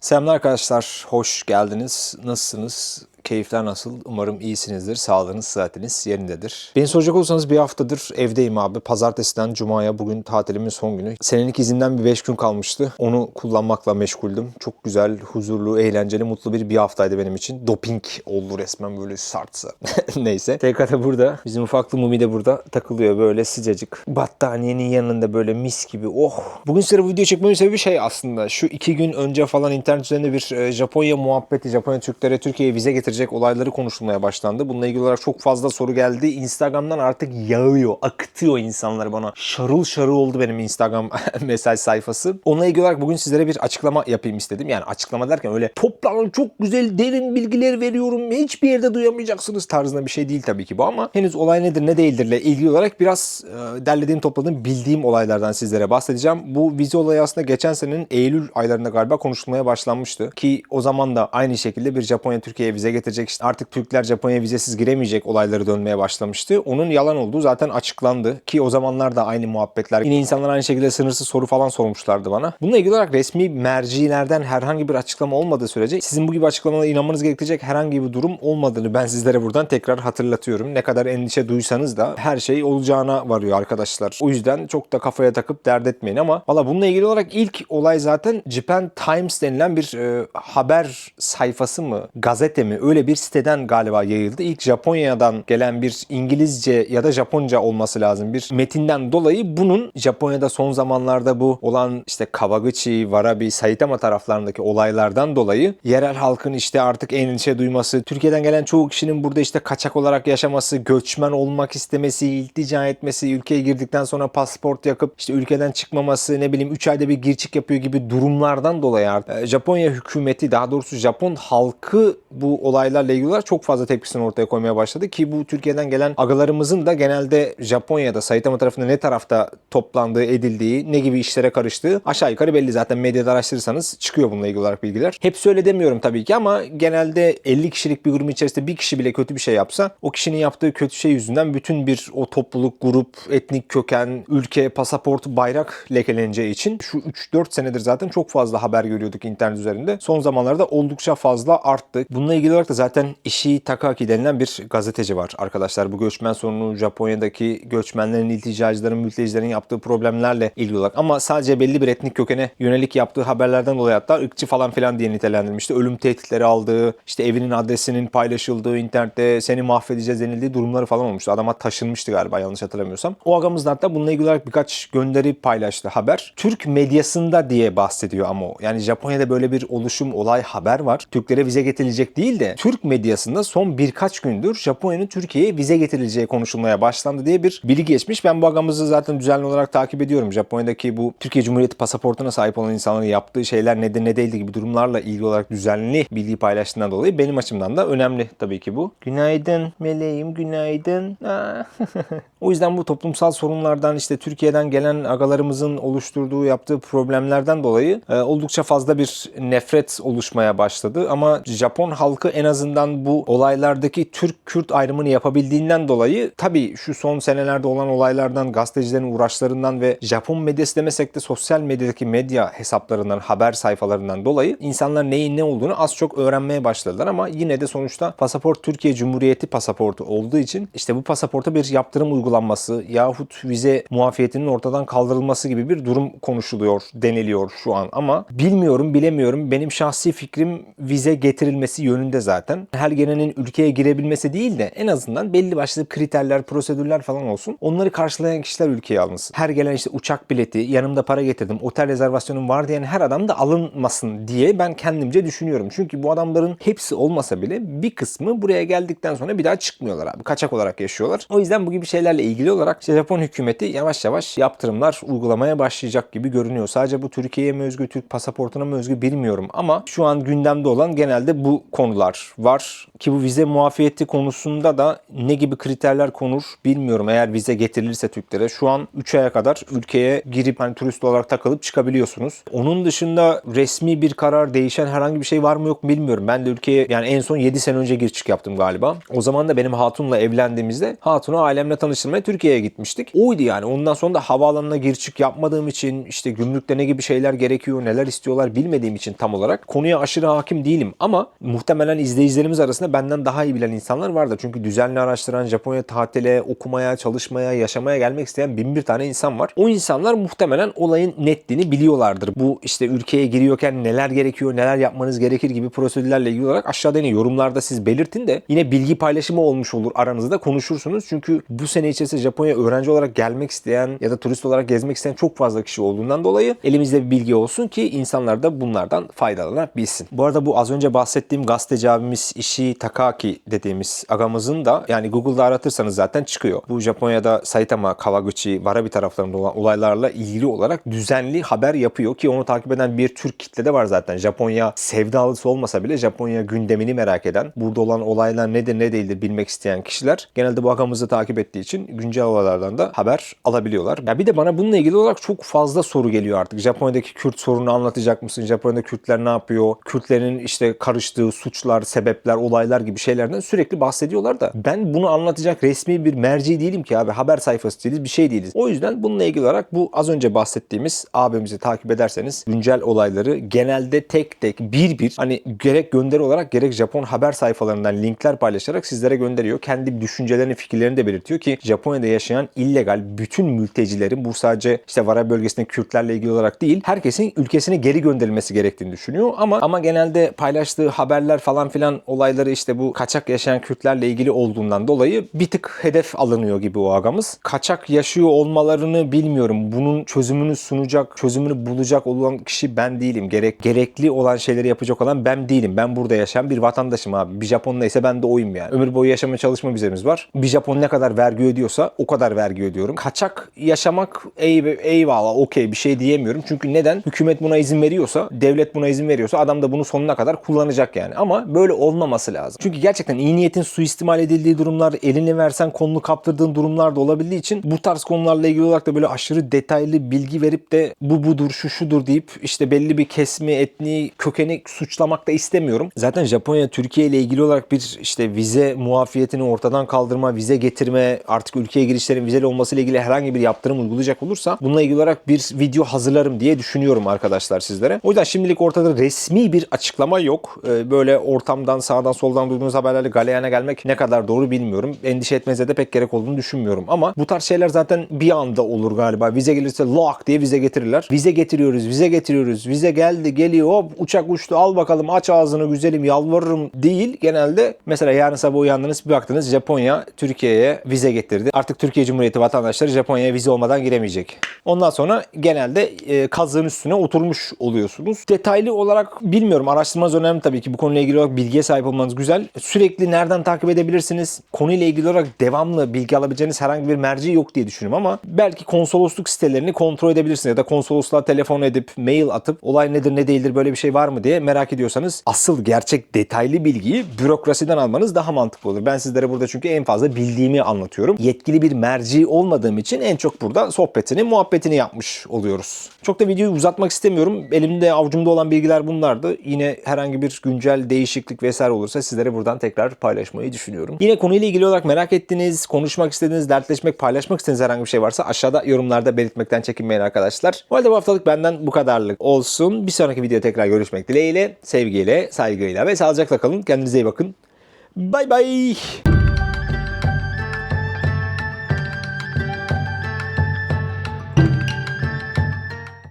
Selamlar arkadaşlar, hoş geldiniz. Nasılsınız? Keyifler nasıl? Umarım iyisinizdir. Sağlığınız, sıhhatiniz yerindedir. Beni soracak olursanız bir haftadır evdeyim abi. Pazartesiden Cuma'ya bugün tatilimin son günü. Senelik izinden bir 5 gün kalmıştı. Onu kullanmakla meşguldüm. Çok güzel, huzurlu, eğlenceli, mutlu bir bir haftaydı benim için. Doping oldu resmen böyle sartsa. Neyse. TKT burada. Bizim ufaklı Mumi de burada takılıyor böyle sıcacık. Battaniyenin yanında böyle mis gibi. Oh. Bugün size bu video çekmemin sebebi şey aslında. Şu iki gün önce falan internet üzerinde bir e, Japonya muhabbeti, Japonya Türklere Türkiye'ye vize getirecek olayları konuşulmaya başlandı. Bununla ilgili olarak çok fazla soru geldi. Instagram'dan artık yağıyor, akıtıyor insanlar bana. Şarıl şarıl oldu benim Instagram mesaj sayfası. Onunla ilgili olarak bugün sizlere bir açıklama yapayım istedim. Yani açıklama derken öyle toplanın çok güzel derin bilgiler veriyorum. Hiçbir yerde duyamayacaksınız tarzında bir şey değil tabii ki bu ama henüz olay nedir ne değildirle ilgili olarak biraz e, derlediğim topladığım bildiğim olaylardan sizlere bahsedeceğim. Bu vize olayı aslında geçen senenin Eylül aylarında galiba konuşulmaya başlanmıştı. Ki o zaman da aynı şekilde bir Japonya Türkiye'ye vize getirecek işte artık Türkler Japonya'ya vizesiz giremeyecek olayları dönmeye başlamıştı. Onun yalan olduğu zaten açıklandı. Ki o zamanlar da aynı muhabbetler. Yine insanlar aynı şekilde sınırsız soru falan sormuşlardı bana. Bununla ilgili olarak resmi mercilerden herhangi bir açıklama olmadığı sürece sizin bu gibi açıklamalara inanmanız gerektirecek herhangi bir durum olmadığını ben sizlere buradan tekrar hatırlatıyorum. Ne kadar endişe duysanız da her şey olacağına varıyor arkadaşlar. O yüzden çok da kafaya takıp dert etmeyin ama valla bununla ilgili olarak ilk olay zaten Japan Times denilen bir e, haber sayfası mı, gazete mi öyle bir siteden galiba yayıldı. İlk Japonya'dan gelen bir İngilizce ya da Japonca olması lazım bir metinden dolayı bunun Japonya'da son zamanlarda bu olan işte Kawaguchi, Warabi, Saitama taraflarındaki olaylardan dolayı yerel halkın işte artık endişe duyması, Türkiye'den gelen çoğu kişinin burada işte kaçak olarak yaşaması, göçmen olmak istemesi, iltica etmesi, ülkeye girdikten sonra pasaport yakıp işte ülkeden çıkmaması, ne bileyim 3 ayda bir gir çık yapıyor gibi durumlardan dolayı artık e, Japonya hükümeti daha doğrusu Japon halkı bu olaylarla ilgili olarak çok fazla tepkisini ortaya koymaya başladı ki bu Türkiye'den gelen agalarımızın da genelde Japonya'da Saitama tarafında ne tarafta toplandığı, edildiği, ne gibi işlere karıştığı aşağı yukarı belli zaten medyada araştırırsanız çıkıyor bununla ilgili olarak bilgiler. Hepsi öyle demiyorum tabii ki ama genelde 50 kişilik bir grubun içerisinde bir kişi bile kötü bir şey yapsa o kişinin yaptığı kötü şey yüzünden bütün bir o topluluk, grup, etnik köken, ülke, pasaport, bayrak lekeleneceği için şu 3-4 senedir zaten çok fazla haber görüyorduk internet üzerinde. Son zamanlarda oldukça fazla arttı. Bununla ilgili olarak da zaten Ishii Takaki denilen bir gazeteci var arkadaşlar. Bu göçmen sorunu Japonya'daki göçmenlerin, ilticacıların, mültecilerin yaptığı problemlerle ilgili olarak ama sadece belli bir etnik kökene yönelik yaptığı haberlerden dolayı hatta ırkçı falan filan diye nitelendirilmişti. Ölüm tehditleri aldığı, işte evinin adresinin paylaşıldığı, internette seni mahvedeceğiz denildiği durumları falan olmuştu. Adama taşınmıştı galiba yanlış hatırlamıyorsam. O agamız hatta bununla ilgili olarak birkaç gönderi paylaştı haber. Türk medyasında diye bahsediyor ama o. Yani Japonya'da böyle bir oluşum, olay, haber var. Türklere vize getirilecek değil de Türk medyasında son birkaç gündür Japonya'nın Türkiye'ye vize getirileceği konuşulmaya başlandı diye bir bilgi geçmiş. Ben bu agamızı zaten düzenli olarak takip ediyorum. Japonya'daki bu Türkiye Cumhuriyeti pasaportuna sahip olan insanların yaptığı şeyler nedir ne değildi gibi durumlarla ilgili olarak düzenli bilgi paylaştığından dolayı benim açımdan da önemli tabii ki bu. Günaydın meleğim günaydın. O yüzden bu toplumsal sorunlardan işte Türkiye'den gelen agalarımızın oluşturduğu yaptığı problemlerden dolayı e, oldukça fazla bir nefret oluşmaya başladı. Ama Japon halkı en azından bu olaylardaki Türk-Kürt ayrımını yapabildiğinden dolayı tabii şu son senelerde olan olaylardan, gazetecilerin uğraşlarından ve Japon medyası demesek de sosyal medyadaki medya hesaplarından, haber sayfalarından dolayı insanlar neyin ne olduğunu az çok öğrenmeye başladılar ama yine de sonuçta pasaport Türkiye Cumhuriyeti pasaportu olduğu için işte bu pasaporta bir yaptırım uygulanması yahut vize muafiyetinin ortadan kaldırılması gibi bir durum konuşuluyor, deniliyor şu an ama bilmiyorum, bilemiyorum. Benim şahsi fikrim vize getirilmesi yönünde zaten. Her gelenin ülkeye girebilmesi değil de en azından belli başlı kriterler, prosedürler falan olsun. Onları karşılayan kişiler ülkeye alınsın. Her gelen işte uçak bileti, yanımda para getirdim, otel rezervasyonum var diyen her adam da alınmasın diye ben kendimce düşünüyorum. Çünkü bu adamların hepsi olmasa bile bir kısmı buraya geldikten sonra bir daha çıkmıyorlar abi. Kaçak olarak yaşıyorlar. O yüzden bu gibi şeylerle ilgili olarak işte Japon hükümeti yavaş yavaş yaptırımlar uygulamaya başlayacak gibi görünüyor. Sadece bu Türkiye'ye mi özgü, Türk pasaportuna mı özgü bilmiyorum ama şu an gündemde olan genelde bu konular var ki bu vize muafiyeti konusunda da ne gibi kriterler konur bilmiyorum eğer vize getirilirse Türklere. Şu an 3 aya kadar ülkeye girip hani turist olarak takılıp çıkabiliyorsunuz. Onun dışında resmi bir karar değişen herhangi bir şey var mı yok bilmiyorum. Ben de ülkeye yani en son 7 sene önce gir çık yaptım galiba. O zaman da benim hatunla evlendiğimizde hatunu ailemle tanıştırmaya Türkiye'ye gitmiştik. Oydu yani. Ondan sonra da havaalanına gir çık yapmadığım için işte gümrükte ne gibi şeyler gerekiyor, neler istiyorlar bilmediğim için tam olarak konuya aşırı hakim değilim ama muhtemelen izleyicilerimiz arasında benden daha iyi bilen insanlar vardır. Çünkü düzenli araştıran, Japonya tatile, okumaya, çalışmaya, yaşamaya gelmek isteyen bin bir tane insan var. O insanlar muhtemelen olayın netliğini biliyorlardır. Bu işte ülkeye giriyorken neler gerekiyor, neler yapmanız gerekir gibi prosedürlerle ilgili olarak aşağıda yine yorumlarda siz belirtin de yine bilgi paylaşımı olmuş olur aranızda konuşursunuz. Çünkü bu sene içerisinde Japonya öğrenci olarak gelmek isteyen ya da turist olarak gezmek isteyen çok fazla kişi olduğundan dolayı elimizde bir bilgi olsun ki insanlar da bunlardan faydalanabilsin. Bu arada bu az önce bahsettiğim gazeteci abimiz Ishii Takaki dediğimiz agamızın da yani Google'da aratırsanız zaten çıkıyor. Bu Japonya'da Saitama, Kawaguchi, Warabi taraflarında olan olaylarla ilgili olarak düzenli haber yapıyor ki onu takip eden bir Türk kitle de var zaten. Japonya sevdalısı olmasa bile Japonya gündemini merak eden, burada olan olaylar nedir ne değildir bilmek isteyen kişiler genelde bu agamızı takip ettiği için güncel olaylardan da haber alabiliyorlar. Ya bir de bana bununla ilgili olarak çok fazla soru geliyor artık. Japonya'daki Kürt sorunu anlatacak mısın? Japonya'da Kürtler ne yapıyor? Kürtlerin işte karıştığı suçlar, sebepler, olaylar gibi şeylerden sürekli bahsediyorlar da ben bunu anlatacak resmi bir merci değilim ki abi. Haber sayfası değiliz, bir şey değiliz. O yüzden bununla ilgili olarak bu az önce bahsettiğimiz abimizi takip ederseniz güncel olayları genelde tek tek bir bir hani gerek gönderi olarak gerek Japon haber sayfalarından linkler paylaşarak sizlere gönderiyor. Kendi düşüncelerini, fikirlerini de belirtiyor ki Japonya'da yaşayan illegal bütün mültecilerin bu sadece işte Vara bölgesindeki Kürtlerle ilgili olarak değil herkesin ülkesine geri gönderilmesi gerektiğini düşünüyor ama ama genelde paylaştığı haberler falan filan olayları işte bu kaçak yaşayan Kürtlerle ilgili olduğundan dolayı bir tık hedef alınıyor gibi o agamız. Kaçak yaşıyor olmalarını bilmiyorum. Bunun çözümünü sunacak, çözümünü bulacak olan kişi ben değilim. Gerek gerekli olan şeyleri yapacak olan ben değilim. Ben burada yaşayan bir vatandaşım abi. Bir Japon neyse ben de oyum yani. Ömür boyu yaşama çalışma vizemiz var. Bir Japon ne kadar vergi ödüyorsa o kadar vergi ödüyorum. Kaçak yaşamak ey, eyvallah okey bir şey diyemiyorum. Çünkü neden? Hükümet buna izin veriyorsa, devlet buna izin veriyorsa adam da bunu sonuna kadar kullanacak yani. Ama böyle olmaması lazım. Çünkü gerçekten iyi niyetin suistimal edildiği durumlar, elini versen kolunu kaptırdığın durumlar da olabildiği için bu tarz konularla ilgili olarak da böyle aşırı detaylı bilgi verip de bu budur, şu şudur deyip işte belli bir kesmi, etniği, kökeni suçlamak da istemiyorum. Zaten Japonya Türkiye ile ilgili olarak bir işte vize muafiyetini ortadan kaldırma, vize getirme, artık ülkeye girişlerin vizeli olması ile ilgili herhangi bir yaptırım uygulayacak olursa bununla ilgili olarak bir video hazırlarım diye düşünüyorum arkadaşlar sizlere. O yüzden şimdilik ortada resmi bir açıklama yok. Ee, Böyle ortamdan sağdan soldan duyduğunuz haberlerle galeyana gelmek ne kadar doğru bilmiyorum. Endişe etmenize de pek gerek olduğunu düşünmüyorum. Ama bu tarz şeyler zaten bir anda olur galiba. Vize gelirse lock diye vize getirirler. Vize getiriyoruz, vize getiriyoruz. Vize geldi, geliyor. Hop uçak uçtu. Al bakalım aç ağzını güzelim yalvarırım değil. Genelde mesela yarın sabah uyandınız bir baktınız Japonya Türkiye'ye vize getirdi. Artık Türkiye Cumhuriyeti vatandaşları Japonya'ya vize olmadan giremeyecek. Ondan sonra genelde e, kazığın üstüne oturmuş oluyorsunuz. Detaylı olarak bilmiyorum. Araştırmanız önemli tabii ki. Bu konuyla ilgili olarak bilgiye sahip olmanız güzel. Sürekli nereden takip edebilirsiniz? Konuyla ilgili olarak devamlı bilgi alabileceğiniz herhangi bir merci yok diye düşünüyorum ama belki konsolosluk sitelerini kontrol edebilirsiniz ya da konsolosluğa telefon edip mail atıp olay nedir ne değildir böyle bir şey var mı diye merak ediyorsanız asıl gerçek detaylı bilgiyi bürokrasiden almanız daha mantıklı olur. Ben sizlere burada çünkü en fazla bildiğimi anlatıyorum. Yetkili bir merci olmadığım için en çok burada sohbetini, muhabbetini yapmış oluyoruz. Çok da videoyu uzatmak istemiyorum. Elimde avucumda olan bilgiler bunlardı. Yine herhangi bir güncel değişiklik vesaire olursa sizlere buradan tekrar paylaşmayı düşünüyorum. Yine konuyla ilgili olarak merak ettiğiniz, konuşmak istediğiniz, dertleşmek, paylaşmak istediğiniz herhangi bir şey varsa aşağıda yorumlarda belirtmekten çekinmeyin arkadaşlar. O halde bu haftalık benden bu kadarlık olsun. Bir sonraki videoda tekrar görüşmek dileğiyle, sevgiyle, saygıyla ve sağlıcakla kalın. Kendinize iyi bakın. Bay bay.